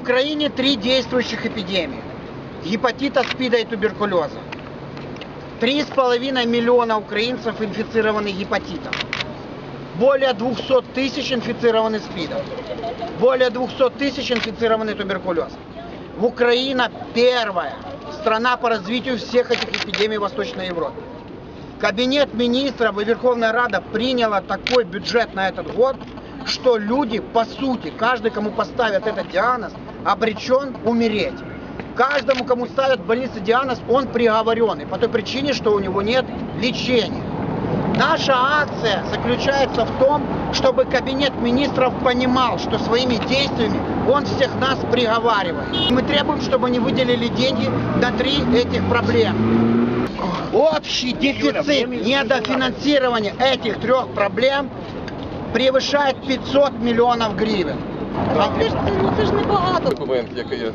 Украине три действующих эпидемии. Гепатита, СПИДа и туберкулеза. Три с половиной миллиона украинцев инфицированы гепатитом. Более 200 тысяч инфицированы СПИДом. Более 200 тысяч инфицированы туберкулезом. В Украина первая страна по развитию всех этих эпидемий Восточной Европе. Кабинет министров и Верховная Рада приняла такой бюджет на этот год, что люди, по сути, каждый, кому поставят этот диагноз, обречен умереть. Каждому, кому ставят в больнице диагноз, он приговоренный по той причине, что у него нет лечения. Наша акция заключается в том, чтобы кабинет министров понимал, что своими действиями он всех нас приговаривает. Мы требуем, чтобы они выделили деньги на три этих проблем. Общий дефицит недофинансирования этих трех проблем превышает 500 миллионов гривен. Це ж, ну, це ж небагато. Документ, який я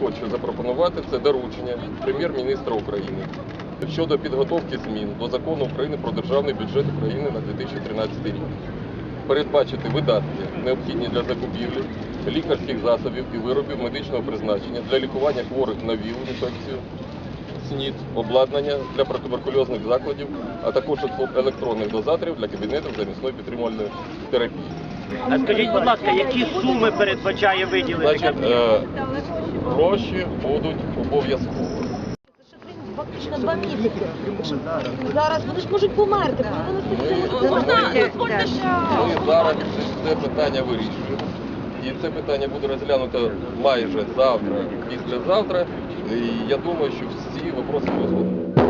хочу запропонувати, це доручення прем'єр-міністра України щодо підготовки змін до закону України про державний бюджет України на 2013 рік. Передбачити видатки, необхідні для закупівлі лікарських засобів і виробів медичного призначення для лікування хворих на ВІЛ інфекцію, СНІД, обладнання для протуберкульозних закладів, а також електронних дозаторів для кабінетів замісної підтримувальної терапії. А скажіть, будь ласка, які суми передбачає виділити? Значить, е, гроші будуть обов'язково. Фактично два місяці. Зараз вони ж можуть померти. Ми, зараз це питання вирішуємо. І це питання буде розглянуто майже завтра, післязавтра. І я думаю, що всі вопроси розглянуті.